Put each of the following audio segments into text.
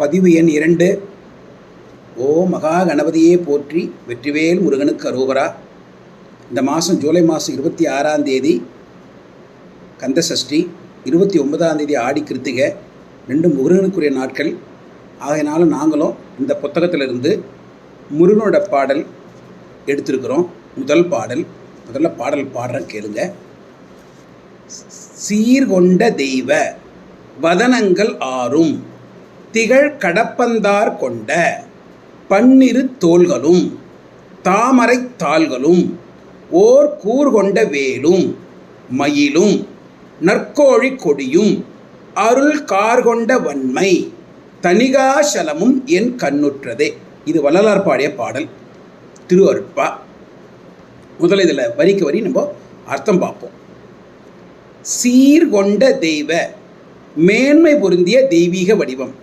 பதிவு எண் இரண்டு. ஓ மகா கணபதியே போற்றி வெற்றிவேல் முருகனுக்கு அரோகரா இந்த மாதம் ஜூலை மாதம் இருபத்தி ஆறாம் தேதி கந்த சஷ்டி இருபத்தி ஒன்பதாம் தேதி ஆடி கிருத்திகை ரெண்டு முருகனுக்குரிய நாட்கள். ஆகையினால நாங்களும் இந்த புத்தகத்திலிருந்து முருகனோட பாடல் எடுத்திருக்கிறோம். முதல் பாடல் முதல்ல பாடல் பாடுறேன் கேளுங்க. சீர்கொண்ட தெய்வ வதனங்கள் ஆறும். திகழ் கடப்பந்தார் கொண்ட பன்னிரு தோள்களும் தாமரை தாள்களும் ஓர் கூர்கொண்ட வேலும் மயிலும் நற்கோழி கொடியும் அருள் கார்கொண்ட வன்மை தணிகாசலமும் என் கண்ணுற்றதே. இது வள்ளலார் பாடிய பாடல். திரு அருட்பா. முதல்ல இதில் வரிக்கு வரி நம்ம அர்த்தம் பார்ப்போம். சீர்கொண்ட தெய்வ மேன்மை பொருந்திய தெய்வீக வடிவம்.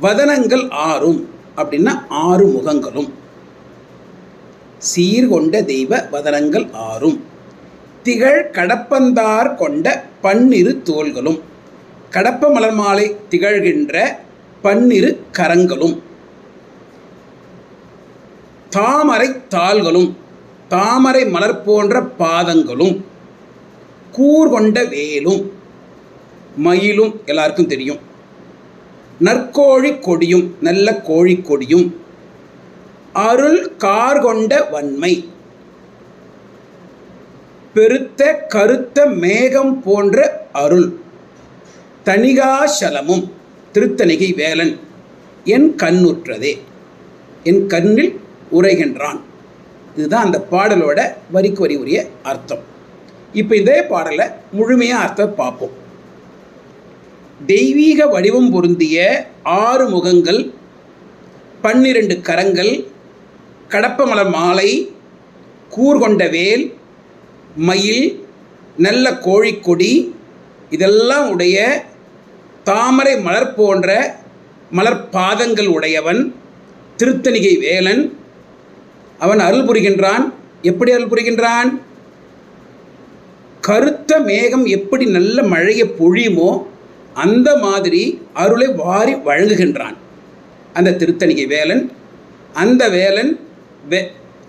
வதனங்கள் ஆறும் அப்படின்னா ஆறு முகங்களும். சீர்கொண்ட தெய்வ வதனங்கள் ஆறும். திகழ் கடப்பந்தார் கொண்ட பன்னிரு தோள்களும். கடப்ப மலர் மாலை திகழ்கின்ற பன்னிரு கரங்களும். தாமரை தாள்களும் தாமரை மலர் போன்ற பாதங்களும். கூர் கொண்ட வேலும் மயிலும் எல்லாருக்கும் தெரியும். நற்கோழி கொடியும் நல்ல கோழி கொடியும் அருள் கார்கொண்ட வன்மை. பெருத்த கருத்த மேகம் போன்ற அருள். தணிகாசலமும் திருத்தணிகை வேலன் என் கண்ணுற்றதே என் கண்ணில் உரைகின்றான். இதுதான் அந்த பாடலோட வரிக்கு வரி உரிய அர்த்தம். இப்போ இதே பாடலை முழுமையாக அர்த்தம் பார்ப்போம். தெய்வீக வடிவம் பொருந்திய ஆறு முகங்கள் பன்னிரண்டு கரங்கள் கடப்பமலர் மாலை கூர்கொண்ட வேல் மயில் நல்ல கோழிக்கொடி இதெல்லாம் உடைய தாமரை மலர் போன்ற மலர் பாதங்கள் உடையவன் திருத்தணிகை வேலன். அவன் அருள் புரிகின்றான். எப்படி அருள் புரிகின்றான்? கருத்த மேகம் எப்படி நல்ல மழையை பொழியுமோ அந்த மாதிரி அருளை வாரி வழங்குகின்றான். அந்த திருத்தணிகை வேலன் அந்த வேலன் வே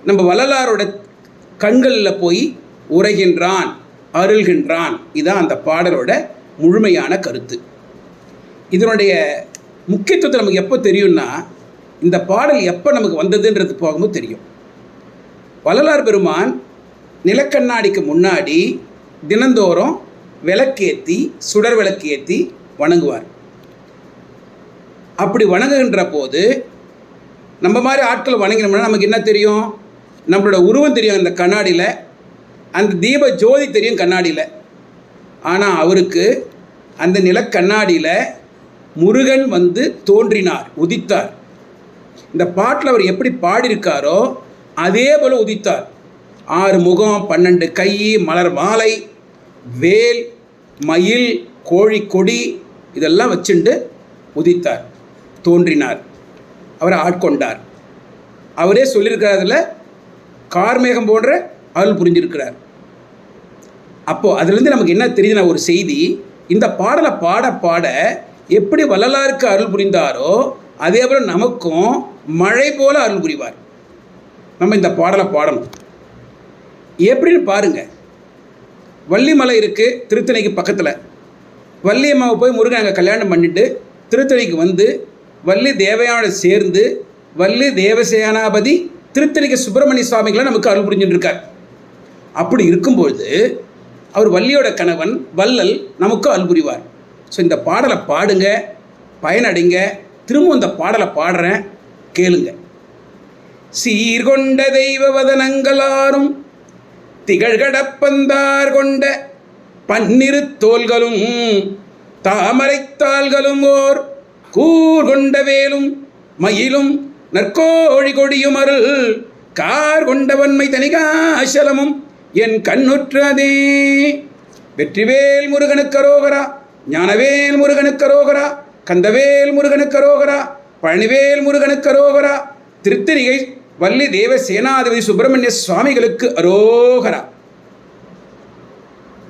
நம்ம வள்ளலாரோட கண்களில் போய் உரைகின்றான் அருள்கின்றான். இதான் அந்த பாடலோட முழுமையான கருத்து. இதனுடைய முக்கியத்துவத்தை நமக்கு எப்போ தெரியும்னா இந்த பாடல் எப்போ நமக்கு வந்ததுன்றது போகும்போது தெரியும். வள்ளலார் பெருமான் நிலக்கண்ணாடிக்கு முன்னாடி தினந்தோறும் விளக்கேற்றி சுடர் விளக்கு ஏற்றி வணங்குவார். அப்படி வணங்குகின்ற போது நம்ம மாதிரி ஆட்கள் வணங்கினோம்னா நமக்கு என்ன தெரியும்? நம்மளோட உருவம் தெரியும் அந்த கண்ணாடியில். அந்த தீப ஜோதி தெரியும் கண்ணாடியில். ஆனால் அவருக்கு அந்த நிலக்கண்ணாடியில் முருகன் வந்து தோன்றினார் உதித்தார். இந்த பாட்டில் அவர் எப்படி பாடியிருக்காரோ அதே போல் உதித்தார். ஆறு முகம் பன்னெண்டு கை மலர் மாலை வேல் மயில் கோழி கொடி இதெல்லாம் வச்சுண்டு உதித்தார் தோன்றினார் அவரை ஆட்கொண்டார். அவரே சொல்லியிருக்கிறதுல கார்மேகம் போன்ற அருள் புரிஞ்சிருக்கிறார். அப்போது அதுலேருந்து நமக்கு என்ன தெரியுதுன்னா ஒரு செய்தி இந்த பாடலை பாட பாட எப்படி வள்ளலாருக்கு அருள் புரிந்தாரோ அதே போல் நமக்கும் மழை போல அருள் புரிவார். நம்ம இந்த பாடலை பாடணும். எப்படின்னு பாருங்க. வள்ளிமலை இருக்குது திருத்தணைக்கு பக்கத்தில். வள்ளியம்மாவை போய் முருகன் அங்கே கல்யாணம் பண்ணிட்டு திருத்தணிக்கு வந்து வள்ளி தேவையான சேர்ந்து வள்ளி தேவசேனாபதி திருத்தணிக்கு சுப்பிரமணிய சுவாமிகளை நமக்கு அருள் புரிஞ்சுட்டு இருக்கார் அப்படி இருக்கும்பொழுது அவர் வள்ளியோட கணவன் வள்ளல் நமக்கு அருள் புரிவார். ஸோ இந்த பாடலை பாடுங்க பயனடைங்க திரும்பவும் இந்த பாடலை பாடுறேன் கேளுங்க. சீர்கொண்ட தெய்வ வதனங்களாரும் திகழ்கடப்பந்தார் கொண்ட பன்னிரு தோள்களும் தாமரைத்தாள்களும் ஓர் கூர்கொண்ட வேலும் மயிலும் நற்கோழி கொடியும் அருள் கார் கொண்டவன்மை தனிகாசலமும் என் கண்ணுற்றதே வெற்றிவேல் முருகனுக்கு அரோகரா ஞானவேல் முருகனுக்கு அரோகரா கந்தவேல் முருகனுக்கு அரோகரா பழனிவேல் முருகனுக்கு அரோகரா திருத்திரிகை வள்ளி தேவ சேனாதிபதி சுப்பிரமணிய சுவாமிகளுக்கு அரோகரா.